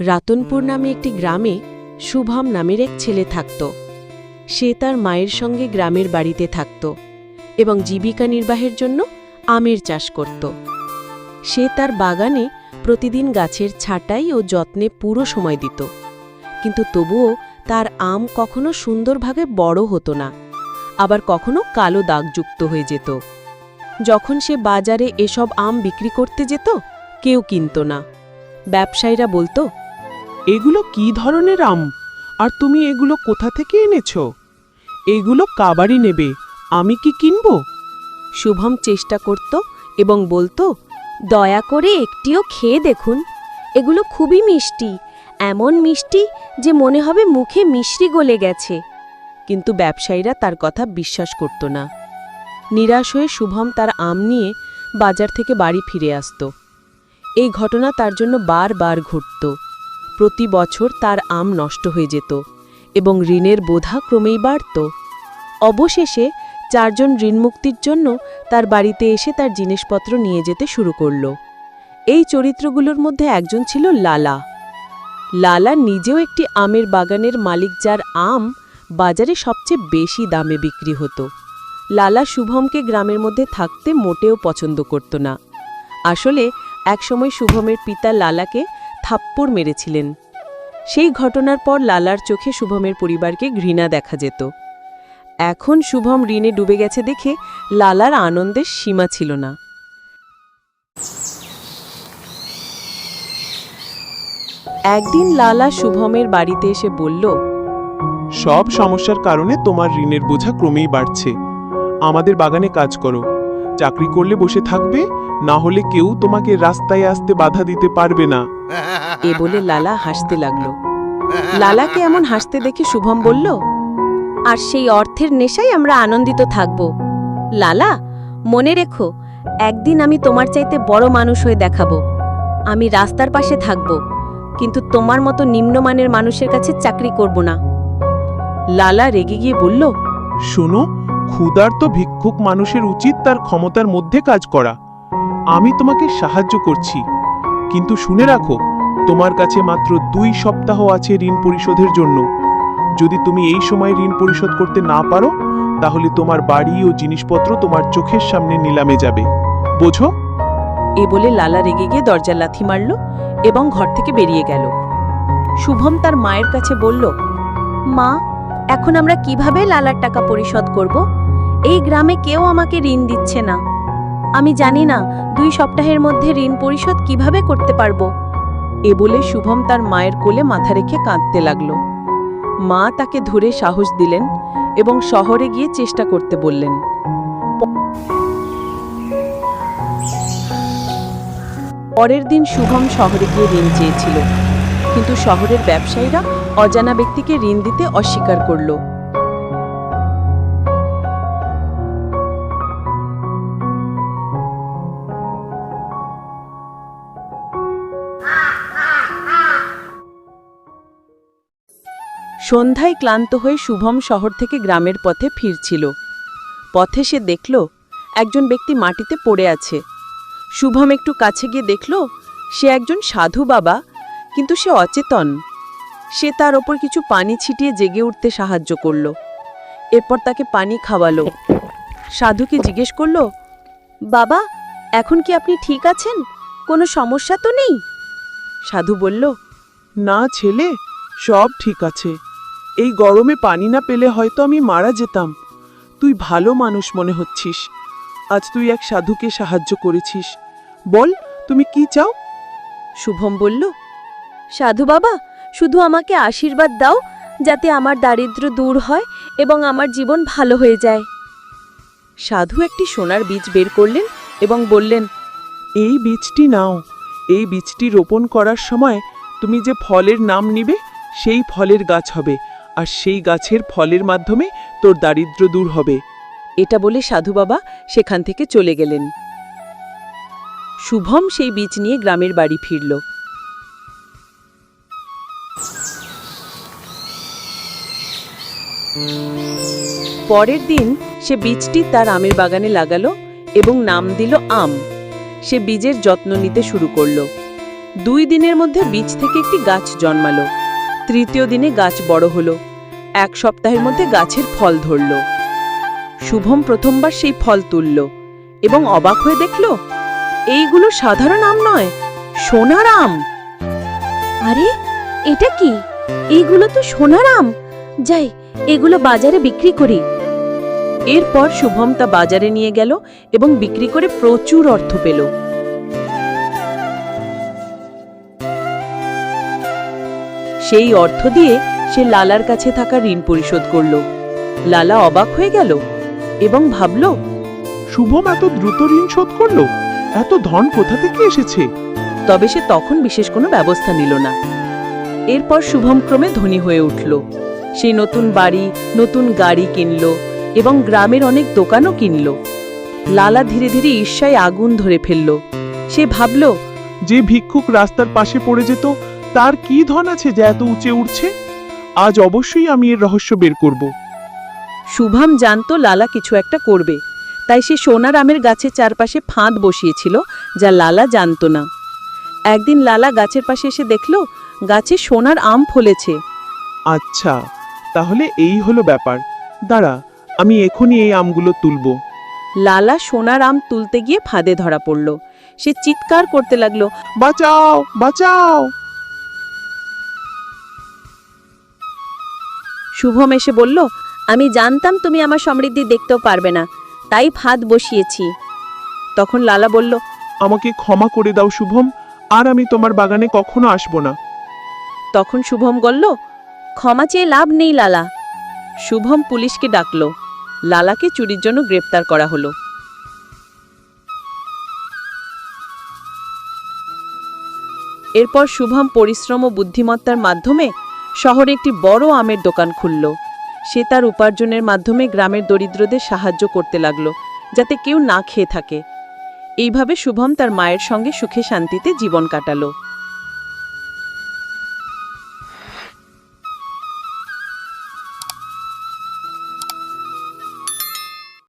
রাতনপুর নামে একটি গ্রামে শুভম নামের এক ছেলে থাকত। সে তার মায়ের সঙ্গে গ্রামের বাড়িতে থাকত এবং জীবিকা নির্বাহের জন্য আমের চাষ করত। সে তার বাগানে প্রতিদিন গাছের ছাঁটাই ও যত্নে পুরো সময় দিত। কিন্তু তবুও তার আম কখনো সুন্দরভাবে বড় হতো না, আবার কখনো কালো দাগযুক্ত হয়ে যেত। যখন সে বাজারে এসব আম বিক্রি করতে যেত, কেউ কিনত না। ব্যবসায়ীরা বলতো এগুলো কি ধরনের আম? আর তুমি এগুলো কোথা থেকে এনেছো? এগুলো কাবারই নেবে, আমি কি কিনবো? শুভম চেষ্টা করত এবং বলতো, দয়া করে একটিও খেয়ে দেখুন। এগুলো খুবই মিষ্টি, এমন মিষ্টি যে মনে হবে মুখে মিশ্রি গলে গেছে। কিন্তু ব্যবসায়ীরা তার কথা বিশ্বাস করত না। নিরাশ হয়ে শুভম তার আম নিয়ে বাজার থেকে বাড়ি ফিরে আসত। এই ঘটনা তার জন্য বারবার ঘটত। প্রতি বছর তার আম নষ্ট হয়ে যেত এবং ঋণের বোধা ক্রমেই বাড়ত। অবশেষে চারজন ঋণমুক্তির জন্য তার বাড়িতে এসে তার জিনিসপত্র নিয়ে যেতে শুরু করল। এই চরিত্রগুলোর মধ্যে একজন ছিল লালা। লালা নিজেও একটি আমের বাগানের মালিক যার আম বাজারে সবচেয়ে বেশি দামে বিক্রি হতো। লালা শুভমকে গ্রামের মধ্যে থাকতে মোটেও পছন্দ করত না। আসলে একসময় শুভমের পিতা লালাকে থাপ্পড় মেরেছিলেন। সেই ঘটনার পর লালার চোখে শুভমের পরিবারকে ঘৃণা দেখা যেত। এখন শুভম ঋণে ডুবে গেছে দেখে লালার আনন্দের সীমা ছিল না। একদিন লালা শুভমের বাড়িতে এসে বলল, সব সমস্যার কারণে তোমার ঋণের বোঝা ক্রমেই বাড়ছে। আমাদের বাগানে কাজ করো। চাকরি করলে বসে থাকবে, না হলে কেউ তোমাকে রাস্তায় আসতে বাধা দিতে পারবে না। এ বলে লালা হাসতে লাগল। লালাকে এমন হাসতে দেখে শুভম বলল, আর সেই অর্থের নেশায় আমরা আনন্দিত থাকব। লালা, মনে রেখো, একদিন আমি তোমার চাইতে বড় মানুষ হয়ে দেখাবো। আমি রাস্তার পাশে থাকব, কিন্তু তোমার মতো নিম্নমানের মানুষের কাছে চাকরি করব না। লালা রেগে গিয়ে বলল, শোনো, ক্ষুধার্ত ভিক্ষুক মানুষের উচিত তার ক্ষমতার মধ্যে কাজ করা। আমি তোমাকে সাহায্য করছি। কিন্তু শুনে রাখো, তোমার কাছে মাত্র দুই সপ্তাহ আছে ঋণ পরিশোধের জন্য। যদি তুমি এই সময় ঋণ পরিশোধ করতে না পারো, তাহলে তোমার বাড়ি ও জিনিসপত্র তোমার চোখের সামনে নিলামে যাবে। বোঝো? এ বলে লালা রেগে গিয়ে দরজা লাথি মারল এবং ঘর থেকে বেরিয়ে গেল। শুভম তার মায়ের কাছে বলল, মা, এখন আমরা কীভাবে লালার টাকা পরিশোধ করব? এই গ্রামে কেউ আমাকে ঋণ দিচ্ছে না। আমি জানি না দুই সপ্তাহের মধ্যে ঋণ পরিশোধ কীভাবে করতে পারব। এ বলে শুভম তার মায়ের কোলে মাথা রেখে কাঁদতে লাগল। মা তাকে ধরে সাহস দিলেন এবং শহরে গিয়ে চেষ্টা করতে বললেন। পরের দিন শুভম শহরে গিয়ে ঋণ চেয়েছিল, কিন্তু শহরের ব্যবসায়ীরা অজানা ব্যক্তিকে ঋণ দিতে অস্বীকার করল। সন্ধ্যায় ক্লান্ত হয়ে শুভম শহর থেকে গ্রামের পথে ফিরছিল। পথে সে দেখল, একজন ব্যক্তি মাটিতে পড়ে আছে। শুভম একটু কাছে গিয়ে দেখল, সে একজন সাধু বাবা, কিন্তু সে অচেতন। সে তার ওপর কিছু পানি ছিটিয়ে জেগে উঠতে সাহায্য করল। এরপর তাকে পানি খাওয়ালো। সাধুকে জিজ্ঞেস করল, বাবা, এখন কি আপনি ঠিক আছেন? কোনো সমস্যা তো নেই? সাধু বলল, না ছেলে, সব ঠিক আছে। এই গরমে পানি না পেলে হয়তো আমি মারা যেতাম। তুই ভালো মানুষ মনে হচ্ছিস। আজ তুই এক সাধুকে সাহায্য করেছিস। বল তুমি কি চাও? শুভম বলল সাধু বাবা শুধু আমাকে আশীর্বাদ দাও যাতে আমার দারিদ্র দূর হয় এবং আমার জীবন ভালো হয়ে যায়। সাধু একটি সোনার বীজ বের করলেন এবং বললেন এই বীজটি নাও। এই বীজটি রোপণ করার সময় তুমি যে ফলের নাম নিবে সেই ফলের গাছ হবে। আর সেই গাছের ফলের মাধ্যমে তোর দারিদ্র দূর হবে। এটা বলে সাধু বাবা সেখান থেকে চলে গেলেন। শুভম সেই বীজ নিয়ে গ্রামের বাড়ি ফিরল। পরের দিন সে বীজটি তার আমের বাগানে লাগালো এবং নাম দিল আম। সে বীজের যত্ন নিতে শুরু করল। দুই দিনের মধ্যে বীজ থেকে একটি গাছ জন্মালো। তৃতীয় দিনে গাছ বড় হলো। এক সপ্তাহের মধ্যে গাছের ফল ধরল। শুভম প্রথমবার সেই ফল তুলল এবং অবাক হয়ে দেখল এইগুলো সাধারণ আম নয় সোনার আম! আরে এটা কি? এইগুলো তো সোনার আম। যাই এগুলো বাজারে বিক্রি করি। এরপর শুভম তা বাজারে নিয়ে গেল এবং বিক্রি করে প্রচুর অর্থ পেল। সেই অর্থ দিয়ে সে লালার কাছে থাকা ঋণ পরিশোধ করল। লালা অবাক হয়ে গেল এবং ভাবল শুভম এত দ্রুত ঋণ শোধ করল? এত ধন কোথা থেকে এসেছে? তবে সে তখন বিশেষ কোনো ব্যবস্থা নিল না। এরপর শুভম ক্রমে ধনী হয়ে উঠল। সে নতুন বাড়ি নতুন গাড়ি কিনল এবং গ্রামের অনেক দোকানও কিনল। লালা ধীরে ধীরে ঈর্ষায় আগুন ধরে ফেলল। সে ভাবল যে ভিক্ষুক রাস্তার পাশে পড়ে যেত তার কি ধন আছে যে এত উঁচে উঠছে? আজ অবশ্যই আমি এর রহস্য বের করব। শুভম জানতো লালা কিছু একটা করবে। তাই সে সোনার আমের গাছের চারপাশে ফাঁদ বসিয়েছিল যা লালা জানতো না। একদিন লালা গাছের পাশে এসে দেখল গাছে সোনার আম ফলেছে। আচ্ছা তাহলে এই হলো ব্যাপার। দাঁড়া আমি এখনই এই আমগুলো তুলব। লালা সোনার আম তুলতে গিয়ে ফাঁদে ধরা পড়ল। সে চিৎকার করতে লাগল বাঁচাও বাঁচাও! শুভম এসে বলল আমি জানতাম তুমি আমার সমৃদ্ধি দেখতেও পারবে না তাই ফাঁদ বসিয়েছি। তখন লালা বলল আমাকে ক্ষমা করে দাও শুভম আর আমি তোমার বাগানে কখনো আসব না। তখন শুভম বলল ক্ষমা চেয়ে লাভ নেই লালা। শুভম পুলিশকে ডাকল লালাকে চুরির জন্য গ্রেপ্তার করা হলো। এরপর শুভম পরিশ্রম ও বুদ্ধিমত্তার মাধ্যমে শহরে একটি বড় আমের দোকান খুলল। সে তার উপার্জনের মাধ্যমে গ্রামের দরিদ্রদের সাহায্য করতে লাগল, যাতে কেউ না খেয়ে থাকে। এইভাবে শুভম তার মায়ের সঙ্গে সুখে শান্তিতে জীবন কাটালো।